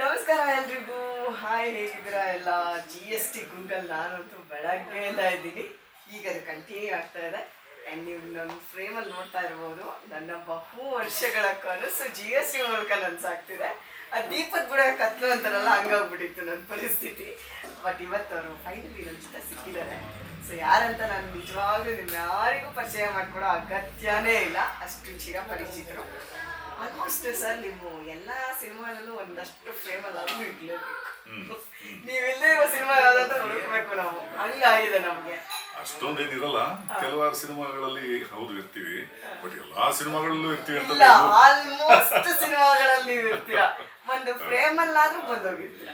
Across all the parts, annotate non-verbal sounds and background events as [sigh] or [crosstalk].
ನಮಸ್ಕಾರ ಎಲ್ರಿಗೂ. ಹಾಯ್ ಹೇಗಿದ್ದೀರಾ ಎಲ್ಲ? ಜಿ ಎಸ್ ಟಿ ಗೂಗಲ್ ನಾನಂತೂ ಬೆಳಗ್ಗೆಯಿಂದ ಇದ್ದೀನಿ. ಈಗ ಅದು ಕಂಟಿನ್ಯೂ ಆಗ್ತಾ ಇದೆ. ಆ್ಯಂಡ್ ನೀವು ನನ್ನ ಫ್ರೇಮಲ್ಲಿ ನೋಡ್ತಾ ಇರ್ಬೋದು. ನನ್ನ ಬಹು ವರ್ಷಗಳ ಕನಸು ಜಿ ಎಸ್ ಟಿ ಮೂಲಕ ನನ್ಸಾಗ್ತಿದೆ ಆ ದೀಪದ ಬುಡ ಕತ್ಲು ಅಂತಾರಲ್ಲ, ಹಂಗಾಗ್ಬಿಟ್ಟಿತ್ತು ನನ್ನ ಪರಿಸ್ಥಿತಿ. ಬಟ್ ಇವತ್ತು ಅವರು ಫೈನಲಿ ನನ್ನ ಜೊತೆ ಸಿಕ್ಕಿದ್ದಾರೆ. ಸೊ ಯಾರಂತ ನಾನು ನಿಜವಾಗ್ಲೂ ನಿಮ್ಮ ಯಾರಿಗೂ ಪರಿಚಯ ಮಾಡ್ಕೊಡೋ ಅಗತ್ಯನೇ ಇಲ್ಲ. ಅಷ್ಟು ಚಿರ ಪರಿಚಿತರು ಆಲ್ಮೋಸ್ಟ್ ಸರ್ ನೀವು ಎಲ್ಲ ಸಿನಿಮಾದಲ್ಲೂ ಒಂದಷ್ಟು ಫೇಮಸ್ ಆಗಿ ಇರ್ಲೇಬೇಕು. ನೀವಿಲ್ಲೇ ಇರೋ ಸಿನಿಮಾ ಯಾವ್ದಾದ್ರು ಹುಡುಕ್ಬೇಕು ನಾವು. ಹಂಗಾಗಿದೆ ನಮ್ಗೆ. ಅಷ್ಟೊಂದೇನಿರಲ್ಲ ಕೆಲವಾರು ಸಿನಿಮಾಗಳಲ್ಲಿ ಹೌದು ಇರ್ತೀವಿ. ಬಟ್ ಎಲ್ಲಾ ಸಿನಿಮಾಗಳಲ್ಲೂ ಇರ್ತೀವಿ ಅಂತ ಇಲ್ಲ ಆಲ್ಮೋಸ್ಟ್ ಸಿನಿಮಾಗಳಲ್ಲಿ ಇರ್ತೀರಾ? [laughs] ಒಂದು ಫ್ರೇಮ್ ಅಲ್ಲಾದ್ರೂ ಬಂದೋಗಿರ್ತೀರ?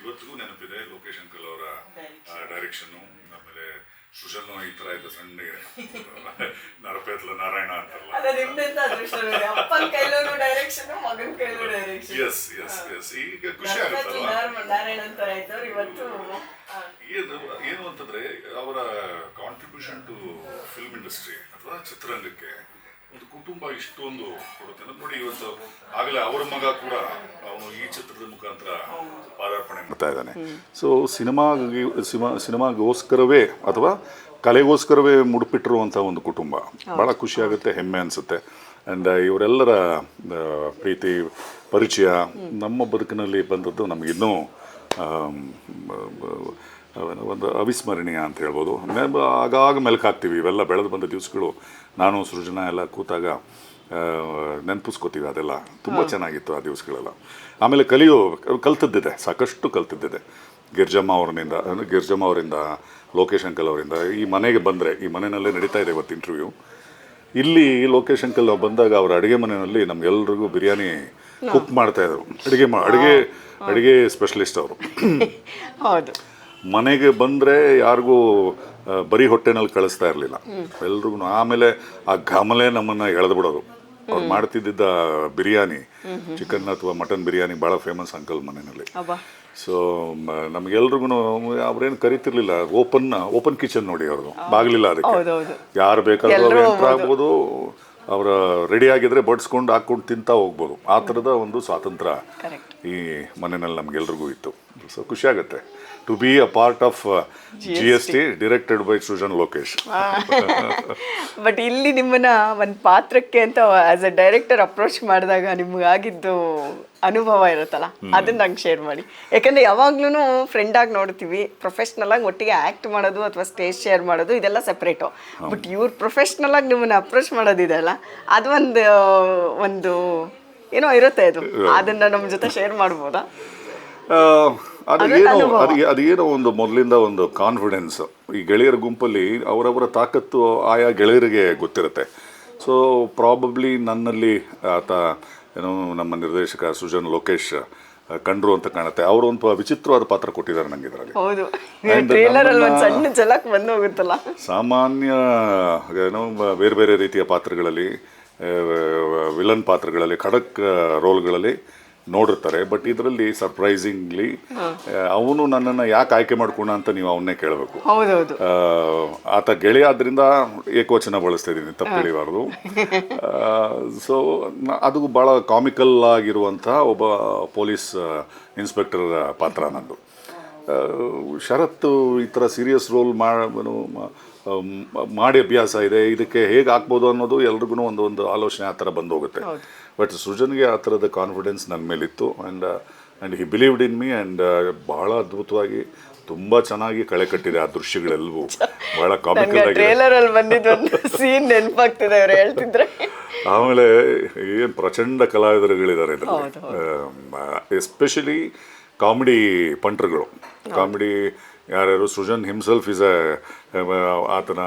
ಇವತ್ತಿಗೂ ನೆನಪಿದೆ ಲೋಕೇಶ್ ಅಂಕಲ್ ಅವರ ಡೈರೆಕ್ಷನ್ ಆಮೇಲೆ ಸೃಜನ್ ಈ ತರ ಇದ್ದ ಸಣ್ಣ ನರಪೇತ್ಲ ನಾರಾಯಣ ಅಂತಾರಲ್ಲ. ಅದೇ ನಿಮ್ದೆಂತ ಅದೃಷ್ಟ ನೋಡಿ? ಅಪ್ಪನ ಕೈಲೂ ಡೈರೆಕ್ಷನ್ ಮಗನ ಕೈಲೂ ಡೈರೆಕ್ಷನ್ ಎಸ್ ಎಸ್ ಎಸ್ ಈಗ ಖುಷಿ ಆಗುತ್ತಲ್ಲ ನಾರಾಯಣ ಅಂತ ಇದ್ದವ್ರು ಇವತ್ತು ಏನು ಏನು ಅಂತಂದ್ರೆ ಅವರ ಕಾಂಟ್ರಿಬ್ಯೂಷನ್ ಟು ಫಿಲ್ಮ್ ಇಂಡಸ್ಟ್ರಿ ಅಥವಾ ಚಿತ್ರರಂಗಕ್ಕೆ ಒಂದು ಕುಟುಂಬ ಇಷ್ಟೊಂದು ಕೊಡುತ್ತೆ. ನೋಡಿ ಇವತ್ತು ಆಗಲೇ ಅವರ ಮಗ ಕೂಡ ಅವನು ಈ ಚಿತ್ರದ ಮುಖಾಂತರ ಪಾದಾರ್ಪಣೆ ಮಾಡ್ತಾ ಇದ್ದಾನೆ. ಸೊ ಸಿನಿಮಾಗಿ ಸಿನಿಮಾ ಸಿನಿಮಾಗೋಸ್ಕರವೇ ಅಥವಾ ಕಲೆಗೋಸ್ಕರವೇ ಮುಡುಪಿಟ್ಟಿರುವಂಥ ಒಂದು ಕುಟುಂಬ. ಭಾಳ ಖುಷಿ ಆಗುತ್ತೆ ಹೆಮ್ಮೆ ಅನಿಸುತ್ತೆ. ಆ್ಯಂಡ್ ಇವರೆಲ್ಲರ ಪ್ರೀತಿ ಪರಿಚಯ ನಮ್ಮ ಬದುಕಿನಲ್ಲಿ ಬಂದದ್ದು ನಮಗಿನ್ನೂ ಒಂದು ಅವಿಸ್ಮರಣೀಯ ಅಂತ ಹೇಳ್ಬೋದು. ಆಗಾಗ ಮೆಲುಕು ಹಾಕ್ತೀವಿ ಇವೆಲ್ಲ ಬೆಳೆದು ಬಂದ ದಿವಸಗಳು. ನಾನು ಸೃಜನ ಎಲ್ಲ ಕೂತಾಗ ನೆನಪಿಸ್ಕೋತೀವಿ ಅದೆಲ್ಲ. ತುಂಬ ಚೆನ್ನಾಗಿತ್ತು ಆ ದಿವಸಗಳೆಲ್ಲ. ಆಮೇಲೆ ಕಲಿಯೋ ಕಲ್ತದ್ದಿದೆ. ಸಾಕಷ್ಟು ಕಲ್ತಿದ್ದಿದೆ. ಗಿರ್ಜಮ್ಮ ಅವರಿಂದ ಅಂದರೆ ಗಿರ್ಜಮ್ಮ ಅವರಿಂದ ಲೋಕೇಶ್ ಅಂಕಲ್ ಅವರಿಂದ. ಈ ಮನೆಗೆ ಬಂದರೆ ಈ ಮನೆಯಲ್ಲೇ ನಡೀತಾ ಇದೆ ಇವತ್ತು ಇಂಟರ್ವ್ಯೂ ಇಲ್ಲಿ ಲೋಕೇಶ್ ಅಂಕಲ್ ನಾವು ಬಂದಾಗ ಅವ್ರ ಅಡುಗೆ ಮನೆಯಲ್ಲಿ ನಮ್ಗೆಲ್ರಿಗೂ ಬಿರಿಯಾನಿ ಕುಕ್ ಮಾಡ್ತಾ ಇದ್ರು. ಅಡುಗೆ ಮಾ ಅಡುಗೆ ಅಡುಗೆ ಸ್ಪೆಷಲಿಸ್ಟ್ ಅವರು. ಹೌದು. ಮನೆಗೆ ಬಂದರೆ ಯಾರಿಗೂ ಬರೀ ಹೊಟ್ಟೆನಲ್ಲಿ ಕಳಿಸ್ತಾ ಇರಲಿಲ್ಲ. ಎಲ್ರಿಗೂ ಆಮೇಲೆ ಆ ಘಮಲೆ ನಮ್ಮನ್ನು ಎಳೆದು ಬಿಡೋದು. ಅವ್ರು ಮಾಡ್ತಿದ್ದ ಬಿರಿಯಾನಿ ಚಿಕನ್ ಅಥವಾ ಮಟನ್ ಬಿರಿಯಾನಿ ಭಾಳ ಫೇಮಸ್ ಅಂಕಲ್ ಮನೆಯಲ್ಲಿ. ಸೊ ನಮಗೆಲ್ರಿಗೂ ಅವ್ರೇನು ಕರಿತಿರ್ಲಿಲ್ಲ. ಓಪನ್ ಓಪನ್ ಕಿಚನ್ ನೋಡಿ ಅವ್ರದ್ದು. ಬಾಗ್ಲಿಲ್ಲ ಅದಕ್ಕೆ. ಯಾರು ಬೇಕಾದ್ರೂ ಆಗ್ಬೋದು. ಅವರ ರೆಡಿ ಆಗಿದ್ರೆ ಬಡ್ಸ್ಕೊಂಡು ಹಾಕೊಂಡು ತಿಂತಾ ಹೋಗ್ಬೋದು. ಆ ಥರದ ಒಂದು ಸ್ವಾತಂತ್ರ್ಯ. ಈ ಮನೆಯಲ್ಲಿ ನಮಗೆಲ್ರಿಗೂ ಇತ್ತು. ಸೊ ಖುಷಿ be a part of G S T directed by Srujan Lokesh but ಇಲ್ಲಿ ನಿಮ್ಮನ್ನ ಒಂದು ಪಾತ್ರಕ್ಕೆ ಅಂತ ಆಸ್ ಅ ಡೈರೆಕ್ಟರ್ ಅಪ್ರೋಚ್ ಮಾಡಿದಾಗ ನಿಮ್ಗಾಗಿದ್ದು ಅನುಭವ ಇರುತ್ತಲ್ಲ ಅದನ್ನ ನಂಗೆ ಶೇರ್ ಮಾಡಿ. ಯಾಕಂದ್ರೆ ಯಾವಾಗ್ಲೂ ಫ್ರೆಂಡ್ ಆಗಿ ನೋಡ್ತೀವಿ ಪ್ರೊಫೆಷ್ನಲ್ ಆಗಿ ಒಟ್ಟಿಗೆ ಆಕ್ಟ್ ಮಾಡೋದು ಅಥವಾ ಸ್ಟೇಜ್ ಶೇರ್ ಮಾಡೋದು ಇದೆಲ್ಲ ಸಪ್ರೇಟು ಬಟ್ ಇವ್ರು ಪ್ರೊಫೆಷ್ನಲ್ ಆಗಿ ನಿಮ್ಮನ್ನ ಅಪ್ರೋಚ್ ಮಾಡೋದಿದೆಯಲ್ಲ ಅದು ಒಂದು ಒಂದು ಏನೋ ಇರುತ್ತೆ ಅದು ಅದನ್ನ ನಮ್ಮ ಜೊತೆ ಶೇರ್ ಮಾಡ್ಬೋದಾ? ಅದು ಏನೋ ಅದು ಅದು ಏನೋ ಒಂದು ಮೊದಲಿಂದ ಒಂದು ಕಾನ್ಫಿಡೆನ್ಸ್ ಈ ಗೆಳೆಯರ ಗುಂಪಲ್ಲಿ ಅವರವರ ತಾಕತ್ತು ಆಯಾ ಗೆಳೆಯರಿಗೆ ಗೊತ್ತಿರುತ್ತೆ. ಸೊ ಪ್ರಾಬಬ್ಲಿ ನನ್ನಲ್ಲಿ ಆತ ಏನೋ ನಮ್ಮ ನಿರ್ದೇಶಕ ಸುಜನ್ ಲೋಕೇಶ್ ಕಂಡ್ರು ಅಂತ ಕಾಣುತ್ತೆ. ಅವರು ಒಂದು ವಿಚಿತ್ರವಾದ ಪಾತ್ರ ಕೊಟ್ಟಿದ್ದಾರೆ ನಂಗೆ ಇದರಲ್ಲಿ. ಹೌದು. ಸಣ್ಣ ಬಂದು ಹೋಗುತ್ತಲ್ಲ ಸಾಮಾನ್ಯ ಏನೋ ಬೇರೆ ಬೇರೆ ರೀತಿಯ ಪಾತ್ರಗಳಲ್ಲಿ ವಿಲನ್ ಪಾತ್ರಗಳಲ್ಲಿ ಖಡಕ್ ರೋಲ್ಗಳಲ್ಲಿ ನೋಡಿರ್ತಾರೆ ಬಟ್ ಇದರಲ್ಲಿ ಸರ್ಪ್ರೈಸಿಂಗ್ಲಿ ಅವನು ನನ್ನನ್ನು ಯಾಕೆ ಆಯ್ಕೆ ಮಾಡ್ಕೊಂಡ ಅಂತ ನೀವು ಅವನ್ನೇ ಕೇಳಬೇಕು. ಹೌದೌದು. ಆತ ಗೆಳೆಯ ಆದ್ರಿಂದ ಏಕವಚನ ಬಳಸ್ತಾ ಇದ್ದೀನಿ ತಪ್ಪು ತಿಳಿಬಾರ್ದು. ಸೊ ಅದು ಭಾಳ ಕಾಮಿಕಲ್ ಆಗಿರುವಂಥ ಒಬ್ಬ ಪೊಲೀಸ್ ಇನ್ಸ್ಪೆಕ್ಟರ್ ಪಾತ್ರ ನಂದು. ಶರತ್ ಈ ಥರ ಸೀರಿಯಸ್ ರೋಲ್ ಮಾಡಿ ಅಭ್ಯಾಸ ಇದೆ ಇದಕ್ಕೆ ಹೇಗೆ ಹಾಕ್ಬೋದು ಅನ್ನೋದು ಎಲ್ರಿಗೂ ಒಂದು ಒಂದು ಆಲೋಚನೆ ಆ ಥರ ಬಂದು ಹೋಗುತ್ತೆ ಬಟ್ ಸೃಜನ್ಗೆ ಆ ಥರದ ಕಾನ್ಫಿಡೆನ್ಸ್ ನನ್ನ ಮೇಲಿತ್ತು and and he believed in me and ಭಾಳ ಅದ್ಭುತವಾಗಿ ತುಂಬ ಚೆನ್ನಾಗಿ ಕಳೆ ಕಟ್ಟಿದೆ ಆ ದೃಶ್ಯಗಳೆಲ್ಲವೂ ಬಹಳ ಕಾಮಿಕಲ್ ಆಗಿ ಬಂದಿದ್ದು ಸೀನ್ [laughs] ನೆನಪಾಗ್ತಿದೆ ಅವ್ರು ಹೇಳ್ತಿದ್ರೆ. ಆಮೇಲೆ ಏನು ಪ್ರಚಂಡ ಕಲಾವಿದರುಗಳಿದ್ದಾರೆ ಇದರಲ್ಲಿ. ಎಸ್ಪೆಷಲಿ ಕಾಮಿಡಿ ಪಂಟ್ರುಗಳು. ಕಾಮಿಡಿ ಯಾರ್ಯಾರು ಸೃಜನ್ ಹಿಮ್ಸೆಲ್ಫ್ ಇಸ್ ಆತನ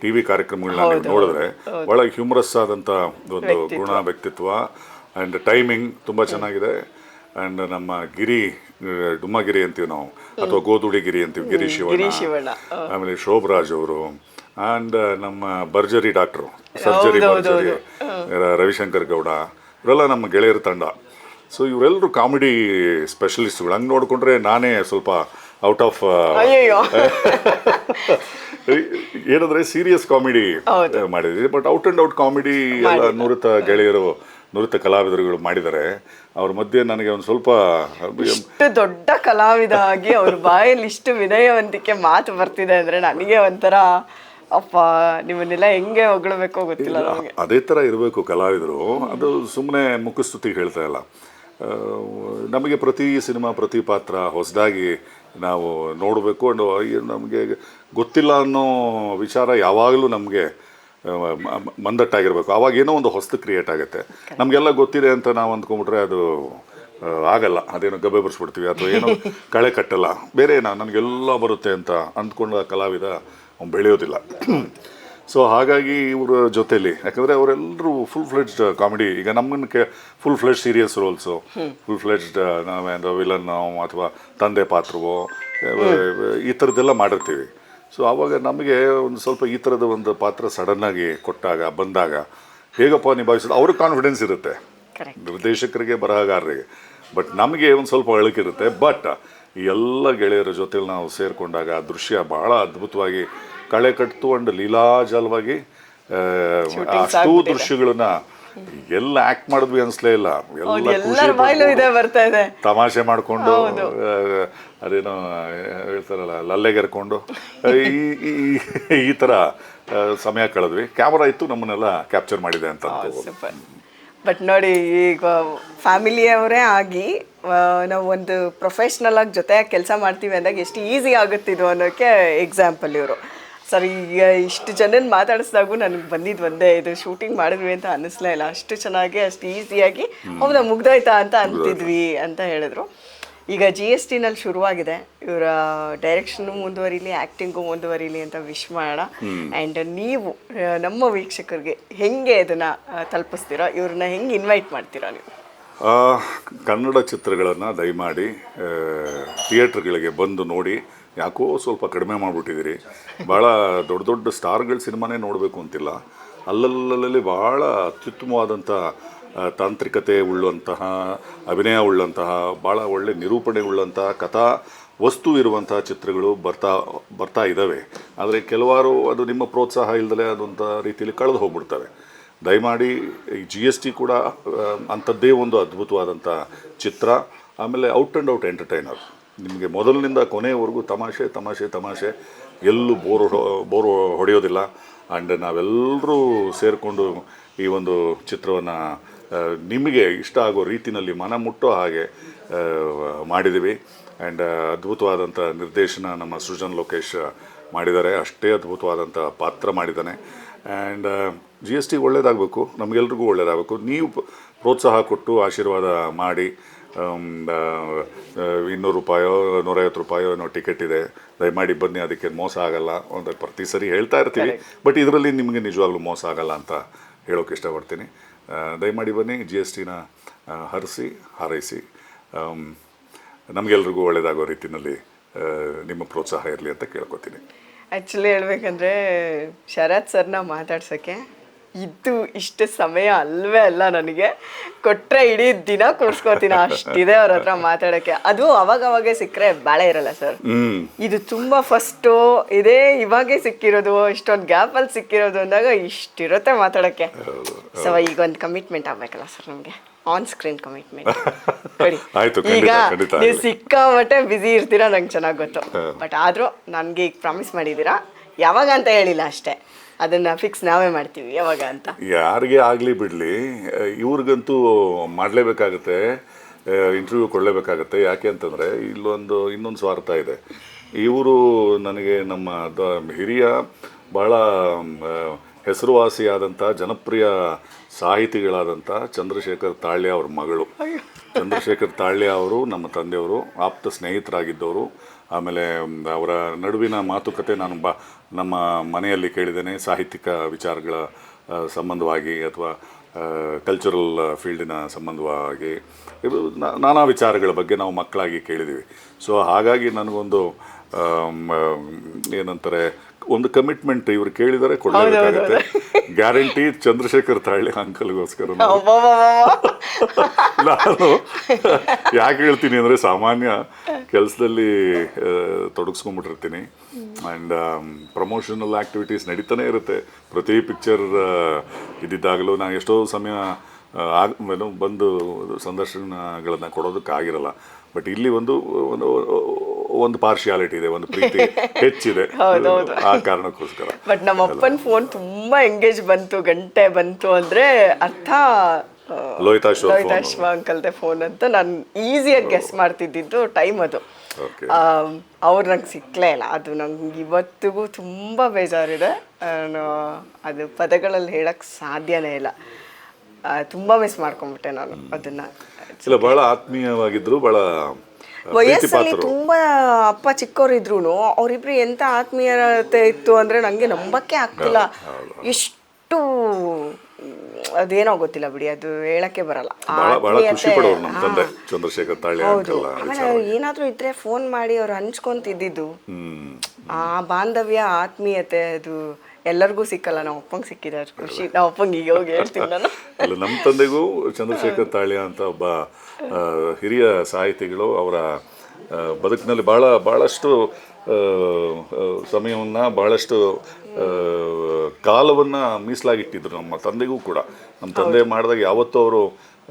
ಟಿ ವಿ ಕಾರ್ಯಕ್ರಮಗಳನ್ನ ನೀವು ನೋಡಿದ್ರೆ ಒಳಗೆ ಹ್ಯೂಮರಸ್ ಆದಂಥ ಒಂದು ಗುಣ ವ್ಯಕ್ತಿತ್ವ. ಆ್ಯಂಡ್ ಟೈಮಿಂಗ್ ತುಂಬ ಚೆನ್ನಾಗಿದೆ. ಆ್ಯಂಡ್ ನಮ್ಮ ಗಿರಿ ಡುಮ್ಮಗಿರಿ ಅಂತೀವಿ ನಾವು. ಅಥವಾ ಗೋದುಡಿ ಗಿರಿ ಅಂತೀವಿ ಗಿರಿ ಶಿವಣ್ಣ, ಆಮೇಲೆ ಶೋಭರಾಜ್ ಅವರು. ಆ್ಯಂಡ್ ನಮ್ಮ ಭರ್ಜರಿ ಡಾಕ್ಟ್ರು ಸರ್ಜರಿ ಭರ್ಜರಿ ರವಿಶಂಕರ್ ಗೌಡ. ಇವರೆಲ್ಲ ನಮ್ಮ ಗೆಳೆಯರ ತಂಡ. ಸೊ ಇವರೆಲ್ಲರೂ ಕಾಮಿಡಿ ಸ್ಪೆಷಲಿಸ್ಟ್ಗಳು ಹಂಗೆ ನೋಡಿಕೊಂಡ್ರೆ ನಾನೇ ಸ್ವಲ್ಪ ಔಟ್ ಆಫ್ ಅಯ್ಯೋ ಏನಂದ್ರೆ ಸೀರಿಯಸ್ ಕಾಮಿಡಿ ಮಾಡಿದ್ವಿ. But out and out comedy ಎಲ್ಲ ನುರಿತ ಗೆಳೆಯರು ನುರಿತ ಕಲಾವಿದರುಗಳು ಮಾಡಿದ್ದಾರೆ. ಅವ್ರ ಮಧ್ಯೆ ನನಗೆ ಒಂದು ಸ್ವಲ್ಪ ಇಷ್ಟು ದೊಡ್ಡ ಕಲಾವಿದ ಆಗಿ ಅವ್ರ ಬಾಯಲ್ಲಿ ಇಷ್ಟು ವಿನಯವಂತಿಕೆ ಮಾತು ಬರ್ತಿದೆ ಅಂದ್ರೆ ನನಗೆ ಒಂಥರ ಅಪ್ಪ ನಿಮ್ಮನ್ನೆಲ್ಲ ಹೆಂಗೆ ಹೊಗಳಬೇಕೋ ಗೊತ್ತಿಲ್ಲ ಅದೇ ಥರ ಇರಬೇಕು ಕಲಾವಿದರು. ಅದು ಸುಮ್ಮನೆ ಮುಖಸ್ತುತಿ ಹೇಳ್ತಾ ಇಲ್ಲ. ನಮಗೆ ಪ್ರತಿ ಸಿನಿಮಾ ಪ್ರತಿ ಪಾತ್ರ ಹೊಸದಾಗಿ ನಾವು ನೋಡಬೇಕು ಅಂಡ್ ನಮಗೆ ಗೊತ್ತಿಲ್ಲ ಅನ್ನೋ ವಿಚಾರ ಯಾವಾಗಲೂ ನಮಗೆ ಮಂದಟ್ಟಾಗಿರಬೇಕು. ಆವಾಗ ಏನೋ ಒಂದು ಹೊಸದು ಕ್ರಿಯೇಟ್ ಆಗುತ್ತೆ. ನಮಗೆಲ್ಲ ಗೊತ್ತಿದೆ ಅಂತ ನಾವು ಅಂದ್ಕೊಂಬಿಟ್ರೆ ಅದು ಆಗಲ್ಲ. ಅದೇನೋ ಗಬ್ಬೆ ಬರ್ಸ್ಬಿಡ್ತೀವಿ ಅಥವಾ ಏನೋ ಕಳೆ ಕಟ್ಟಲ್ಲ. ಬೇರೆ ಏನೋ ನನಗೆಲ್ಲ ಬರುತ್ತೆ ಅಂತ ಅಂದ್ಕೊಂಡ ಕಲಾವಿದ ಬೆಳೆಯೋದಿಲ್ಲ. ಸೊ ಹಾಗಾಗಿ ಇವರ ಜೊತೆಲಿ. ಯಾಕಂದರೆ ಅವರೆಲ್ಲರೂ ಫುಲ್ ಫ್ಲೆಡ್ಜ್ಡ್ ಕಾಮಿಡಿ ಈಗ ನಮ್ಮನ್ನು K full fledge serious roles full fledged ನಾವೇನು ವಿಲನ್ ಅಥವಾ ತಂದೆ ಪಾತ್ರವೋ ಈ ಥರದ್ದೆಲ್ಲ ಮಾಡಿರ್ತೀವಿ. ಸೊ ಆವಾಗ ನಮಗೆ ಒಂದು ಸ್ವಲ್ಪ ಈ ಥರದ ಒಂದು ಪಾತ್ರ ಸಡನ್ನಾಗಿ ಕೊಟ್ಟಾಗ ಬಂದಾಗ ಹೇಗಪ್ಪ ನಿಭಾಯಿಸೋದು? ಅವ್ರಿಗೆ ಕಾನ್ಫಿಡೆನ್ಸ್ ಇರುತ್ತೆ. ನಿರ್ದೇಶಕರಿಗೆ ಬರಹಗಾರರಿಗೆ. ಬಟ್ ನಮಗೆ ಒಂದು ಸ್ವಲ್ಪ ಅಳಕಿರುತ್ತೆ. ಬಟ್ ಈ ಎಲ್ಲ ಗೆಳೆಯರ ಜೊತೆಲಿ ನಾವು ಸೇರಿಕೊಂಡಾಗ ಆ ದೃಶ್ಯ ಭಾಳ ಅದ್ಭುತವಾಗಿ ಕಳೆ ಕಟ್ಕೊಂಡು ಲೀಲಾಜಲವಾಗಿ ಆ, ಅಷ್ಟೂ ದೃಶ್ಯಗಳನ್ನ ಎಲ್ಲ ಆಕ್ಟ್ ಮಾಡಿದ್ವಿ ಅನ್ಸ್ಲೇ ಇಲ್ಲ. ಎಲ್ಲ ಖುಷಿ ಇದೆ ಬರ್ತಾ ಇದೆ. ತಮಾಷೆ ಮಾಡಿಕೊಂಡು ಅದೇನೋ ಹೇಳ್ತಾರಲ್ಲ ಲಲ್ಲೆಗೆರ್ಕೊಂಡು ಈ ಈ- ಥರ ಸಮಯ ಕಳೆದ್ವಿ. ಕ್ಯಾಮರಾ ಇತ್ತು ನಮ್ಮನ್ನೆಲ್ಲ ಕ್ಯಾಪ್ಚರ್ ಮಾಡಿದೆ ಅಂತ. ಬಟ್ ನೋಡಿ ಈಗ ಫ್ಯಾಮಿಲಿಯವರೇ ಆಗಿ ನಾವು ಒಂದು ಪ್ರೊಫೆಷ್ನಲ್ ಆಗಿ ಜೊತೆಯಾಗಿ ಕೆಲಸ ಮಾಡ್ತೀವಿ ಅಂದಾಗ ಎಷ್ಟು ಈಸಿ ಆಗುತ್ತಿದ್ವು ಅನ್ನೋಕ್ಕೆ ಎಕ್ಸಾಂಪಲ್ ಇವರು. ಸರ್ ಈಗ ಇಷ್ಟು ಜನನ ಮಾತಾಡಿಸಿದಾಗೂ ನನಗೆ ಬಂದಿದ್ದು ಒಂದೇ. ಇದು ಶೂಟಿಂಗ್ ಮಾಡಿದ್ವಿ ಅಂತ ಅನ್ನಿಸ್ಲೇ ಇಲ್ಲ. ಅಷ್ಟು ಚೆನ್ನಾಗಿ ಅಷ್ಟು ಈಸಿಯಾಗಿ ಹೌದಾ ಮುಗ್ದಾಯ್ತಾ ಅಂತ ಅಂತಿದ್ವಿ ಅಂತ ಹೇಳಿದ್ರು. ಈಗ ಜಿ ಎಸ್ ಟಿನಲ್ಲಿ ಶುರುವಾಗಿದೆ. ಇವರ ಡೈರೆಕ್ಷನ್ ಮುಂದುವರಿಲಿ ಆ್ಯಕ್ಟಿಂಗು ಮುಂದುವರಿಲಿ ಅಂತ ವಿಶ್ ಮಾಡೋಣ ಆ್ಯಂಡ್ ನೀವು ನಮ್ಮ ವೀಕ್ಷಕರಿಗೆ ಹೆಂಗೆ ಇದನ್ನು ತಲುಪಿಸ್ತೀರೋ ಇವ್ರನ್ನ ಹೆಂಗೆ ಇನ್ವೈಟ್ ಮಾಡ್ತೀರಾ ನೀವು? ಕನ್ನಡ ಚಿತ್ರಗಳನ್ನು ದಯಮಾಡಿ ಥಿಯೇಟ್ರ್ಗಳಿಗೆ ಬಂದು ನೋಡಿ ಯಾಕೋ ಸ್ವಲ್ಪ ಕಡಿಮೆ ಮಾಡಿಬಿಟ್ಟಿದ್ದೀರಿ. ಭಾಳ ದೊಡ್ಡ ದೊಡ್ಡ ಸ್ಟಾರ್ಗಳ ಸಿನಿಮಾನೇ ನೋಡಬೇಕು ಅಂತಿಲ್ಲ. ಅಲ್ಲಲ್ಲಲ್ಲಿ ಭಾಳ ಅತ್ಯುತ್ತಮವಾದಂಥ ತಾಂತ್ರಿಕತೆ ಉಳ್ಳುವಂತಹ ಅಭಿನಯ ಉಳ್ಳಂತಹ ಭಾಳ ಒಳ್ಳೆ ನಿರೂಪಣೆ ಉಳ್ಳಂತಹ ಕಥಾ ವಸ್ತು ಇರುವಂತಹ ಚಿತ್ರಗಳು ಬರ್ತಾ ಬರ್ತಾ ಇದ್ದಾವೆ. ಆದರೆ ಕೆಲವಾರು ಅದು ನಿಮ್ಮ ಪ್ರೋತ್ಸಾಹ ಇಲ್ಲದಲೇ ಅದೊಂಥ ರೀತಿಯಲ್ಲಿ ಕಳೆದು ಹೋಗ್ಬಿಡ್ತವೆ. ದಯಮಾಡಿ ಈ ಜಿ ಎಸ್ ಟಿ ಕೂಡ ಅಂಥದ್ದೇ ಒಂದು ಅದ್ಭುತವಾದಂಥ ಚಿತ್ರ, ಆಮೇಲೆ ಔಟ್ ಆ್ಯಂಡ್ ಔಟ್ ಎಂಟರ್ಟೈನರ್. ನಿಮಗೆ ಮೊದಲಿನಿಂದ ಕೊನೆಯವರೆಗೂ ತಮಾಷೆ ತಮಾಷೆ ತಮಾಷೆ. ಎಲ್ಲೂ ಬೋರ್ ಬೋರ್ ಹೊಡೆಯೋದಿಲ್ಲ. ಆ್ಯಂಡ್ ನಾವೆಲ್ಲರೂ ಸೇರಿಕೊಂಡು ಈ ಒಂದು ಚಿತ್ರವನ್ನು ನಿಮಗೆ ಇಷ್ಟ ಆಗೋ ರೀತಿಯಲ್ಲಿ ಮನ ಮುಟ್ಟೋ ಹಾಗೆ ಮಾಡಿದ್ದೀವಿ. ಆ್ಯಂಡ್ ಅದ್ಭುತವಾದಂಥ ನಿರ್ದೇಶನ ನಮ್ಮ ಸೃಜನ್ ಲೋಕೇಶ್ ಮಾಡಿದ್ದಾರೆ. ಅಷ್ಟೇ ಅದ್ಭುತವಾದಂಥ ಪಾತ್ರ ಮಾಡಿದ್ದಾನೆ. ಆ್ಯಂಡ್ ಜಿ ಎಸ್ ಟಿ ಒಳ್ಳೇದಾಗಬೇಕು. ನಮಗೆಲ್ರಿಗೂ ಒಳ್ಳೆಯದಾಗಬೇಕು ನೀವು ಪ್ರೋತ್ಸಾಹ ಕೊಟ್ಟು ಆಶೀರ್ವಾದ ಮಾಡಿ. ಇನ್ನೂರು ರೂಪಾಯೋ ನೂರೈವತ್ತು ರೂಪಾಯೋ ಏನೋ ಟಿಕೆಟ್ ಇದೆ. ದಯಮಾಡಿ ಬನ್ನಿ ಅದಕ್ಕೆ ಮೋಸ ಆಗಲ್ಲ. ಒಂದು ಪ್ರತಿ ಸರಿ ಹೇಳ್ತಾ ಇರ್ತೀವಿ. ಬಟ್ ಇದರಲ್ಲಿ ನಿಮಗೆ ನಿಜವಾಗ್ಲೂ ಮೋಸ ಆಗಲ್ಲ ಅಂತ ಹೇಳೋಕೆ ಇಷ್ಟಪಡ್ತೀನಿ. ದಯಮಾಡಿ ಬನ್ನಿ ಜಿ ಎಸ್ ಟಿನ ಹರಿಸಿ ಹಾರೈಸಿ. ನಮಗೆಲ್ರಿಗೂ ಒಳ್ಳೆಯದಾಗೋ ರೀತಿಯಲ್ಲಿ ನಿಮ್ಮ ಪ್ರೋತ್ಸಾಹ ಇರಲಿ ಅಂತ ಕೇಳ್ಕೊತೀನಿ. ಆ್ಯಕ್ಚುಲಿ ಹೇಳ್ಬೇಕಂದ್ರೆ ಶರತ್ ಸರ್ನ ಮಾತಾಡ್ಸೋಕ್ಕೆ ಇದು ಇಷ್ಟು ಸಮಯ ಅಲ್ವೇ ಅಲ್ಲ ನನಗೆ. ಕೊಟ್ಟರೆ ಇಡೀ ದಿನ ಕೂರ್ಸ್ಕೊತೀನಿ ಅಷ್ಟಿದೆ ಅವ್ರ ಹತ್ರ ಮಾತಾಡೋಕ್ಕೆ. ಅದು ಅವಾಗ ಅವಾಗೆ ಸಿಕ್ಕರೆ ಬಾಳೆ ಇರಲ್ಲ ಸರ್. ಇದು ತುಂಬ ಫಸ್ಟು. ಇದೇ ಇವಾಗೇ ಸಿಕ್ಕಿರೋದು. ಇಷ್ಟೊಂದು ಗ್ಯಾಪಲ್ಲಿ ಸಿಕ್ಕಿರೋದು ಅಂದಾಗ ಇಷ್ಟಿರುತ್ತೆ ಮಾತಾಡೋಕ್ಕೆ. ಸೊ ಈಗ ಒಂದು ಕಮಿಟ್ಮೆಂಟ್ ಆಗಬೇಕಲ್ಲ ಸರ್ ನಮಗೆ. ಆನ್ ಸ್ಕ್ರೀನ್ ಕಮಿಟ್ಮೆಂಟ್ ಈಗ ನೀವು ಸಿಕ್ಕಾಬಟ್ಟೆ ಬ್ಯುಸಿ ಇರ್ತೀರಾ ನಂಗೆ ಚೆನ್ನಾಗಿ ಗೊತ್ತು. ಬಟ್ ಆದರೂ ನನಗೆ ಈಗ ಪ್ರಾಮಿಸ್ ಮಾಡಿದ್ದೀರಾ? ಯಾವಾಗ ಅಂತ ಹೇಳಿಲ್ಲ ಅಷ್ಟೇ. ಅದನ್ನ ಫಿಕ್ಸ್ ನಾವೇ ಮಾಡ್ತೀವಿ ಯಾವಾಗ ಅಂತ. ಯಾರಿಗೆ ಆಗಲಿ ಬಿಡಲಿ ಇವ್ರಿಗಂತೂ ಮಾಡಲೇಬೇಕಾಗತ್ತೆ ಇಂಟರ್ವ್ಯೂ ಕೊಡಲೇಬೇಕಾಗತ್ತೆ. ಯಾಕೆ ಅಂತಂದರೆ ಇಲ್ಲೊಂದು ಇನ್ನೊಂದು ಸ್ವಾರ್ಥ ಇದೆ. ಇವರು ನನಗೆ ನಮ್ಮ ದ ಹಿರಿಯ ಬಹಳ ಹೆಸರುವಾಸಿಯಾದಂಥ ಜನಪ್ರಿಯ ಸಾಹಿತಿಗಳಾದಂಥ ಚಂದ್ರಶೇಖರ್ ತಾಳ್ಯ ಅವ್ರ ಮಗಳು. ಚಂದ್ರಶೇಖರ್ ತಾಳ್ಯ ಅವರು ನಮ್ಮ ತಂದೆಯವರು ಆಪ್ತ ಸ್ನೇಹಿತರಾಗಿದ್ದವರು. ಆಮೇಲೆ ಅವರ ನಡುವಿನ ಮಾತುಕತೆ ನಾನು ಬಾ ನಮ್ಮ ಮನೆಯಲ್ಲಿ ಕೇಳಿದ್ದೇನೆ ಸಾಹಿತ್ಯಿಕ ವಿಚಾರಗಳ ಸಂಬಂಧವಾಗಿ ಅಥವಾ ಕಲ್ಚರಲ್ ಫೀಲ್ಡಿನ ಸಂಬಂಧವಾಗಿ. ಇದು ನಾನಾ ವಿಚಾರಗಳ ಬಗ್ಗೆ ನಾವು ಮಕ್ಕಳಾಗಿ ಕೇಳಿದ್ದೀವಿ. ಸೊ ಹಾಗಾಗಿ ನನಗೊಂದು ಏನಂತಾರೆ ಒಂದು ಕಮಿಟ್ಮೆಂಟ್ ಇವ್ರು ಕೇಳಿದರೆ ಕೊಡಬೇಕಾಗುತ್ತೆ ಗ್ಯಾರಂಟಿ ಚಂದ್ರಶೇಖರ್ ತಾಳ್ಳಿ ಅಂಕಲ್ಗೋಸ್ಕರ ನಾನು. ಯಾಕೆ ಹೇಳ್ತೀನಿ ಅಂದರೆ ಸಾಮಾನ್ಯ ಕೆಲಸದಲ್ಲಿ ತೊಡಗಿಸ್ಕೊಂಡ್ಬಿಟ್ಟಿರ್ತೀನಿ. ಆ್ಯಂಡ್ ಪ್ರಮೋಷನಲ್ ಆ್ಯಕ್ಟಿವಿಟೀಸ್ ನಡೀತಾನೆ ಇರುತ್ತೆ. ಪ್ರತಿ ಪಿಕ್ಚರ್ ಇದ್ದಿದ್ದಾಗಲೂ ನಾನು ಎಷ್ಟೋ ಸಮಯ ಆಗ ಏನು ಬಂದು ಸಂದರ್ಶನಗಳನ್ನು ಕೊಡೋದಕ್ಕಾಗಿರಲ್ಲ. ಬಟ್ ಇಲ್ಲಿ ಒಂದು ಒಂದು ಒಂದು ಪಾರ್ಶಿಯಾಲಿಟಿ ಇದೆ ಒಂದು ಪ್ರೀತಿ [laughs] ಹೆಚ್ಚಿದೆ. ಆ ಕಾರಣಕ್ಕೋಸ್ಕರ. ಬಟ್ ನಮ್ಮ ಅಪ್ಪನ ಫೋನ್ ತುಂಬಾ ಎಂಗೇಜ್ ಬಂತು ಗಂಟೆ ಬಂತು ಅಂದ್ರೆ ಅರ್ಥ ಆ, ಲೋಹಿತಾಶ್ವ ಲೋಹಿತಾಶ್ವ ಅಂಕಲ್ದೆ ಫೋನ್ ಅಂತ ನಾನು ಈಸಿಯಾಗಿ ಗೆಸ್ ಮಾಡ್ತಿದ್ದಿದ್ದು ಟೈಮ್ ಅದು. ಅವ್ರು ನಂಗೆ ಸಿಕ್ಕಲೇ ಇಲ್ಲ. ಅದು ನಂಗೆ ಇವತ್ತಿಗೂ ತುಂಬ ಬೇಜಾರಿದೆ. ನಾನು ಅದು ಪದಗಳಲ್ಲಿ ಹೇಳಕ್ಕೆ ಸಾಧ್ಯನೇ ಇಲ್ಲ. ತುಂಬ ಮಿಸ್ ಮಾಡ್ಕೊಂಡ್ಬಿಟ್ಟೆ ನಾನು ಅದನ್ನ. ಇಲ್ಲ ಬಹಳ ಆತ್ಮೀಯವಾಗಿದ್ರು ಬಹಳ ವಯಸ್ಸಲ್ಲಿ ತುಂಬ ಅಪ್ಪ ಚಿಕ್ಕವರಿದ್ರು ಅವರಿಬ್ರು ಎಂಥ ಆತ್ಮೀಯತೆ ಇತ್ತು ಅಂದರೆ ನನಗೆ ನಂಬಕ್ಕೆ ಆಗ್ತಿಲ್ಲ. ಎಷ್ಟು ಅದೇನೋ ಗೊತ್ತಿಲ್ಲ ಬಿಡಿ ಅದು ಹೇಳಕ್ಕೆ ಬರಲ್ಲ. ಏನಾದ್ರೂ ಬಹಳ ಬಹಳ ಖುಷಿ ಪಡೋರು ನಮ್ಮ ತಂದೆ ಚಂದ್ರಶೇಖರ್ ತಾಳ್ಯ ಹೌದು. ಅಂಕಲ್ ಏನಾದರೂ ಇದ್ರೆ ಫೋನ್ ಮಾಡಿ ಅವ್ರು ಹಂಚ್ಕೊಂತಿದ್ದಿದ್ದು. ಆ ಬಾಂಧವ್ಯ ಆತ್ಮೀಯತೆ ಅದು ಎಲ್ಲರಿಗೂ ಸಿಕ್ಕಲ್ಲ. ನಾವು ಅಪ್ಪಂಗೆ ಸಿಕ್ಕಿದೆ ಅಷ್ಟು ಖುಷಿ. ನಾವು ಅಪ್ಪಂಗೆ ಈಗ ಹೋಗಿ ಹೇಳ್ತೀನಿ ನಾನು. ಅಲ್ಲ ನಮ್ಮ ತಂದೆಗೂ ಚಂದ್ರಶೇಖರ್ ತಾಳ್ಯ ಅಂತ ಒಬ್ಬ ಹಿರಿಯ ಸಾಹಿತಿಗಳು ಅವರ ಬದುಕಿನಲ್ಲಿ ಭಾಳ ಭಾಳಷ್ಟು ಸಮಯವನ್ನು ಭಾಳಷ್ಟು ಕಾಲವನ್ನು ಮೀಸಲಾಗಿಟ್ಟಿದ್ರು ನಮ್ಮ ತಂದೆಗೂ ಕೂಡ. ನಮ್ಮ ತಂದೆ ಮಾಡಿದಾಗ ಯಾವತ್ತೂ ಅವರು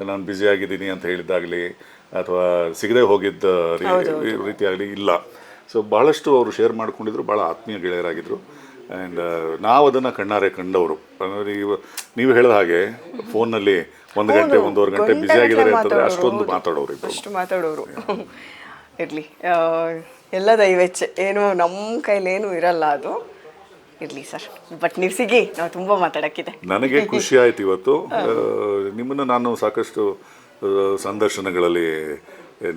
ನಾನು ಬ್ಯುಸಿ ಆಗಿದ್ದೀನಿ ಅಂತ ಹೇಳಿದ್ದಾಗಲಿ ಅಥವಾ ಸಿಗದೆ ಹೋಗಿದ್ದ ರೀತಿಯಾಗಲಿ ಇಲ್ಲ. ಸೊ ಭಾಳಷ್ಟು ಅವರು ಶೇರ್ ಮಾಡ್ಕೊಂಡಿದ್ರು ಭಾಳ ಆತ್ಮೀಯ ಗೆಳೆಯರಾಗಿದ್ದರು ಆ್ಯಂಡ್ ನಾವು ಅದನ್ನು ಕಣ್ಣಾರೆ ಕಂಡವರು. ಅಂದರೆ ಈ ನೀವು ಹೇಳಿದ ಹಾಗೆ ಫೋನ್ನಲ್ಲಿ ಒಂದು ಗಂಟೆ ಒಂದೂವರೆ ಗಂಟೆ ಬ್ಯುಸಿ ಆಗಿದ್ದಾರೆ ಅಂತಂದರೆ ಅಷ್ಟೊಂದು ಮಾತಾಡೋರು ಇದ್ದರು ಅಷ್ಟು ಮಾತಾಡೋರು. ಇರಲಿ. ಎಲ್ಲ ದೈವೇಚ್ಛೆ ಏನು ನಮ್ಮ ಕೈಲೇನು ಇರಲ್ಲ ಅದು. ಇರಲಿ ಸರ್. ಬಟ್ ನೀವು ಸಿಗಿ. ನಾವು ತುಂಬ ಮಾತಾಡೋಕ್ಕಿದೆ. ನನಗೆ ಖುಷಿ ಆಯ್ತು ಇವತ್ತು. ನಿಮ್ಮನ್ನು ನಾನು ಸಾಕಷ್ಟು ಸಂದರ್ಶನಗಳಲ್ಲಿ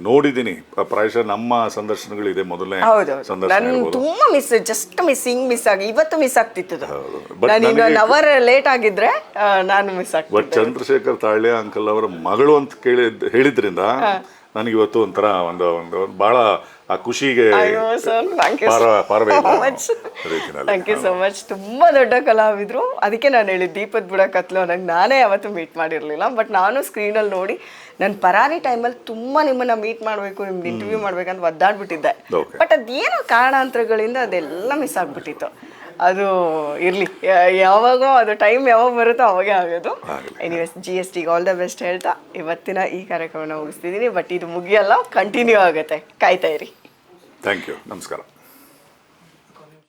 ನೋಡಿದ್ದೀನಿ. ಪ್ರಾಯಶಃ ನಮ್ಮ ಸಂದರ್ಶನಗಳಿದೆ ಮೊದಲನೇ ಹೌದು. ಸಂದರ್ಶನ ತುಂಬಾ ಮಿಸ್ ಜಸ್ಟ್ ಮಿಸ್ಸಿಂಗ್ ಮಿಸ್ ಆಗಿ ಇವತ್ತು ಮಿಸ್ ಆಗ್ತಿತ್ತು ನಾನು ಇನ್ನೊಂದು ಅವರ್ ಲೇಟ್ ಆಗಿದ್ರೆ ನಾನು miss but Chandrashekhar Talya uncle ಅವರ ಮಗಳು ಅಂತ ಕೇಳಿದ್ ಹೇಳಿದ್ರಿಂದ ನನಗೆ ಇವತ್ತು ಒಂಥರ ಒಂದು ಒಂದು ಒಂದು ಭಾಳ ಆ ಖುಷಿಗೆ ಥ್ಯಾಂಕ್ ಯು ಸೊ ಮಚ್ ತುಂಬ ದೊಡ್ಡ ಕಲಾವಿದರು. ಅದಕ್ಕೆ ನಾನು ಹೇಳಿ ದೀಪದ್ ಬುಡ ಕತ್ಲು ನಂಗೆ ನಾನೇ ಯಾವತ್ತೂ ಮೀಟ್ ಮಾಡಿರಲಿಲ್ಲ. ಬಟ್ ನಾನು ಸ್ಕ್ರೀನಲ್ಲಿ ನೋಡಿ ನನ್ನ ಪರಾರಿ ಟೈಮಲ್ಲಿ ತುಂಬ ನಿಮ್ಮನ್ನ ಮೀಟ್ ಮಾಡಬೇಕು ನಿಮ್ಗೆ ಇಂಟರ್ವ್ಯೂ ಮಾಡ್ಬೇಕಂತ ಒದ್ದಾಡ್ಬಿಟ್ಟಿದ್ದೆ. ಬಟ್ ಅದೇನೋ ಕಾರಣಾಂತರಗಳಿಂದ ಅದೆಲ್ಲ ಮಿಸ್ ಆಗಿಬಿಟ್ಟಿತ್ತು. ಅದು ಇರಲಿ. ಯಾವಾಗೋ ಅದು ಟೈಮ್ ಯಾವಾಗ ಬರುತ್ತೋ ಅವಾಗೇ ಆಗೋದು. ಎನಿವೇಸ್ ಜಿ ಎಸ್ ಟಿಗೆ ಆಲ್ ದ ಬೆಸ್ಟ್ ಹೇಳ್ತಾ ಇವತ್ತಿನ ಈ ಕಾರ್ಯಕ್ರಮನ ಮುಗಿಸ್ತಿದ್ದೀನಿ ಬಟ್ ಇದು ಮುಗಿಯಲ್ಲ ಕಂಟಿನ್ಯೂ ಆಗುತ್ತೆ. ಕಾಯ್ತಾ ಇರಿ. ಥ್ಯಾಂಕ್ ಯು ನಮಸ್ಕಾರ.